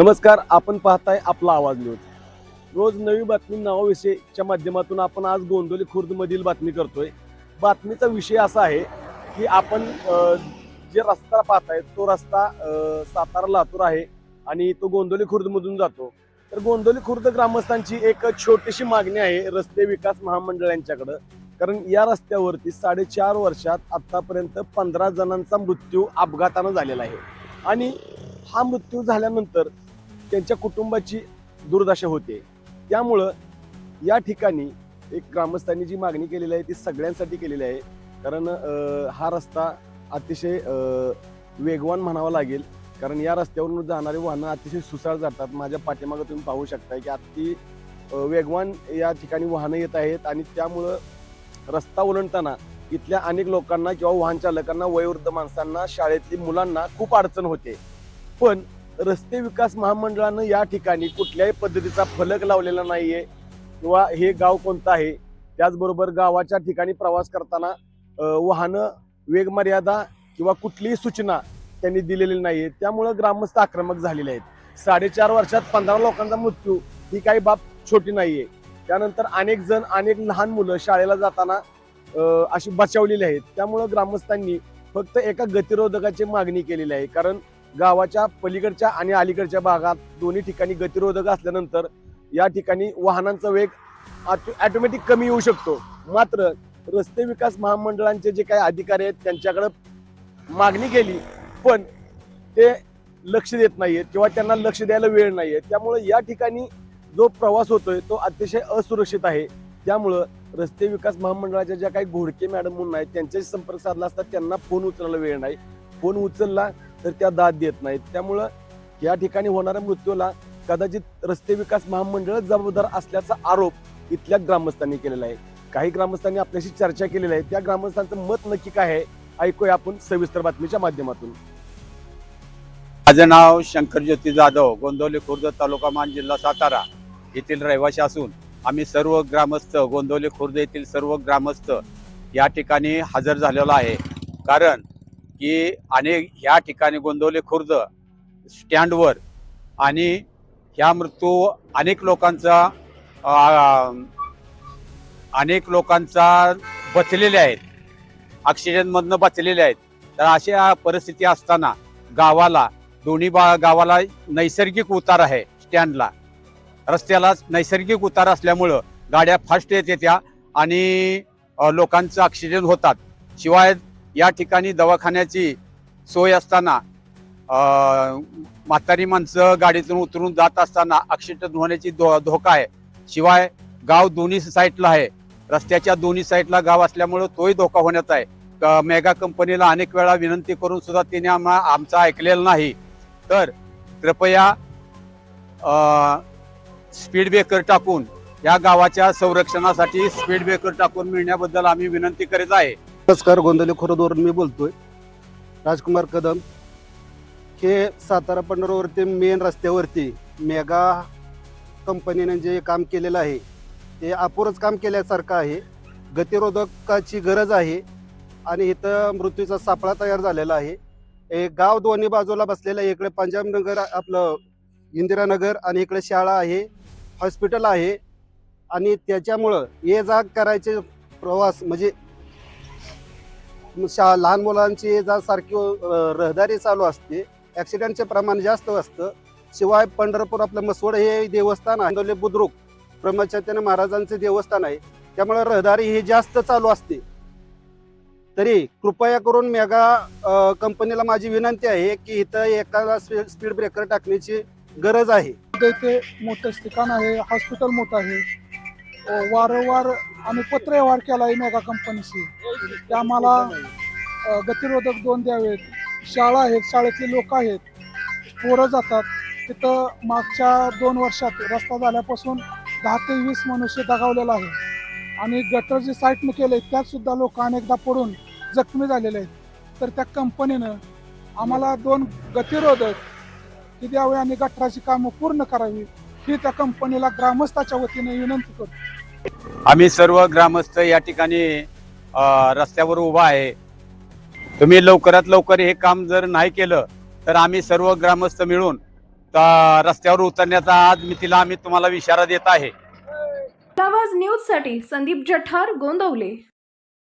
नमस्कार आपण पाहताय आपला आवाज न्यूज. रोज नवी बातमी नावाविषयीच्या माध्यमातून आपण आज गोंदोली खुर्द मधील बातमी करतोय. बातमीचा विषय असा आहे की आपण जे रस्ता पाहताय तो रस्ता सातारा लातूर आहे आणि तो गोंदोली खुर्द मधून जातो. तर गोंदोली खुर्द ग्रामस्थांची एक छोटीशी मागणी आहे रस्ते विकास महामंडळ यांच्याकडं कारण या रस्त्यावरती साडेचार वर्षात आतापर्यंत पंधरा जणांचा मृत्यू अपघातानं झालेला आहे. आणि हा मृत्यू झाल्यानंतर त्यांच्या कुटुंबाची दुर्दशा होते. त्यामुळं या ठिकाणी एक ग्रामस्थांनी जी मागणी केलेली आहे ती सगळ्यांसाठी केलेली आहे. कारण हा रस्ता अतिशय वेगवान म्हणावा लागेल. कारण या रस्त्यावरून जाणारी वाहनं अतिशय सुसाळ जातात. माझ्या पाठीमागं तुम्ही पाहू शकताय की अति वेगवान या ठिकाणी वाहनं येत आहेत आणि त्यामुळं रस्ता ओलंडताना इथल्या अनेक लोकांना किंवा वाहन चालकांना वयोवृद्ध माणसांना शाळेतली मुलांना खूप अडचण होते. पण रस्ते विकास महामंडळानं या ठिकाणी कुठल्याही पद्धतीचा फलक लावलेला नाहीये किंवा हे गाव कोणतं आहे त्याचबरोबर गावाच्या ठिकाणी प्रवास करताना वाहनं वेगमर्यादा किंवा कुठलीही सूचना त्यांनी दिलेली नाहीये. त्यामुळं ग्रामस्थ आक्रमक झालेले आहेत. साडेचार वर्षात पंधरा लोकांचा मृत्यू ही काही बाब छोटी नाहीये. त्यानंतर अनेक जण अनेक लहान मुलं शाळेला जाताना अशी बचावलेली आहेत. त्यामुळं ग्रामस्थांनी फक्त एका गतिरोधकाची मागणी केलेली आहे. कारण गावाच्या पलीकडच्या आणि अलीकडच्या भागात दोन्ही ठिकाणी गतिरोधक असल्यानंतर या ठिकाणी वाहनांचा वेग ऑटोमॅटिक कमी येऊ शकतो. मात्र रस्ते विकास महामंडळांचे जे काही अधिकारी आहेत त्यांच्याकडे मागणी केली पण ते लक्ष देत नाहीयेत किंवा त्यांना लक्ष द्यायला वेळ नाही आहे त्यामुळे या ठिकाणी जो प्रवास होतोय तो अतिशय असुरक्षित आहे. त्यामुळं रस्ते विकास महामंडळाच्या ज्या काही घोडके मॅडम म्हणून आहेत त्यांच्याशी संपर्क साधला असता त्यांना फोन उचलायला वेळ नाही. फोन उचलला तर त्या दाद देत नाहीत. त्यामुळं या ठिकाणी होणाऱ्या मृत्यूला कदाचित रस्ते विकास महामंडळ जबाबदार असल्याचा आरोप इथल्या ग्रामस्थांनी केलेला आहे. काही ग्रामस्थांनी आपल्याशी चर्चा केलेली आहे. त्या ग्रामस्थांचं मत नक्की काय आहे ऐकूया आपण सविस्तर बातमीच्या माध्यमातून. माझं नाव शंकर ज्योती जाधव गोंदवली खुर्द तालुका मान जिल्हा सातारा येथील रहिवासी असून आम्ही सर्व ग्रामस्थ गोंदवली खुर्द येथील सर्व ग्रामस्थ या ठिकाणी हजर झालेलो आहे. कारण की अनेक ह्या ठिकाणी गोंदवले खुर्द स्टँडवर आणि ह्या मृत्यू अनेक लोकांचा अनेक लोकांचा बचलेले आहेत. ऑक्सिजनमधनं बचलेले आहेत. तर अशा परिस्थिती असताना गावाला दोन्ही बा गावाला नैसर्गिक उतार आहे स्टँडला. रस्त्याला नैसर्गिक उतार असल्यामुळं गाड्या फास्ट येत येत्या आणि लोकांचं ऑक्सिजन होतात. शिवाय या ठिकाणी दवाखान्याची सोय असताना म्हातारी माणसं गाडीतून उतरून जात असताना ऑक्सिजन होण्याची धो धोका आहे. शिवाय गाव दोन्ही साईडला आहे. रस्त्याच्या दोन्ही साईडला गाव असल्यामुळं तोही धोका होण्याचा आहे. मेगा कंपनीला अनेक वेळा विनंती करून सुद्धा तिने आम्हा आमचं ऐकलेलं नाही. तर कृपया स्पीड ब्रेकर टाकून या गावाच्या संरक्षणासाठी स्पीड ब्रेकर टाकून मिळण्याबद्दल आम्ही विनंती करीत आहे. नमस्कार गोंदवली खोरदवरून मी बोलतोय. राजकुमार कदम. हे सातारा पंढरवरती मेन रस्त्यावरती मेगा कंपनीने जे काम केलेलं आहे ते अपुरच काम केल्यासारखं आहे. गतिरोधकाची गरज आहे आणि इथं मृत्यूचा सापळा तयार झालेला आहे. हे गाव दोन्ही बाजूला बसलेलं आहे. इकडे पंजाब नगर आपलं इंदिरानगर आणि इकडे शाळा आहे हॉस्पिटल आहे. आणि त्याच्यामुळं ये जा करायचे प्रवास म्हणजे शा लहान मुलांची जा सारखी रहदारी चालू असते ॲक्सिडेंटचे प्रमाण जास्त असतं. शिवाय पंढरपूर आपलं मसवड हे देवस्थान आहे. बुद्रुक ब्रह्मचैतन्य महाराजांचे देवस्थान आहे. त्यामुळे रहदारी ही जास्त चालू असते. तरी कृपया करून मेगा कंपनीला माझी विनंती आहे की इथं एखादा स्पीड ब्रेकर टाकण्याची गरज आहे. इथे मोठं ठिकाण आहे हॉस्पिटल मोठं आहे. वारंवार आम्ही पत्रव्यवहार केला आहे मेगा कंपनीशी. ते आम्हाला गतिरोधक दोन द्यावेत. शाळा आहेत शाळेतले लोक आहेत. पोरं जातात. तिथं मागच्या दोन वर्षात रस्ता झाल्यापासून दहा ते वीस मनुष्य दगावलेला आहे आणि गटर जे साईटनं केले त्यात सुद्धा लोक अनेकदा पडून जखमी झालेले आहेत. तर त्या कंपनीनं आम्हाला दोन गतिरोधक की द्यावे आणि गटराची कामं पूर्ण करावी ही त्या कंपनीला ग्रामस्थाच्या वतीने विनंती करतो. आम्ही सर्व ग्रामस्थ या ठिकाणी रस्त्यावर उभा आहे. तुम्ही लवकरात लवकर हे काम जर नाही केलं तर आम्ही सर्व ग्रामस्थ मिळून रस्त्यावर उतरण्याचा आज मी तिला आम्ही तुम्हाला इशारा देत आहे. आवाज न्यूजसाठी संदीप जठार गोंदवले.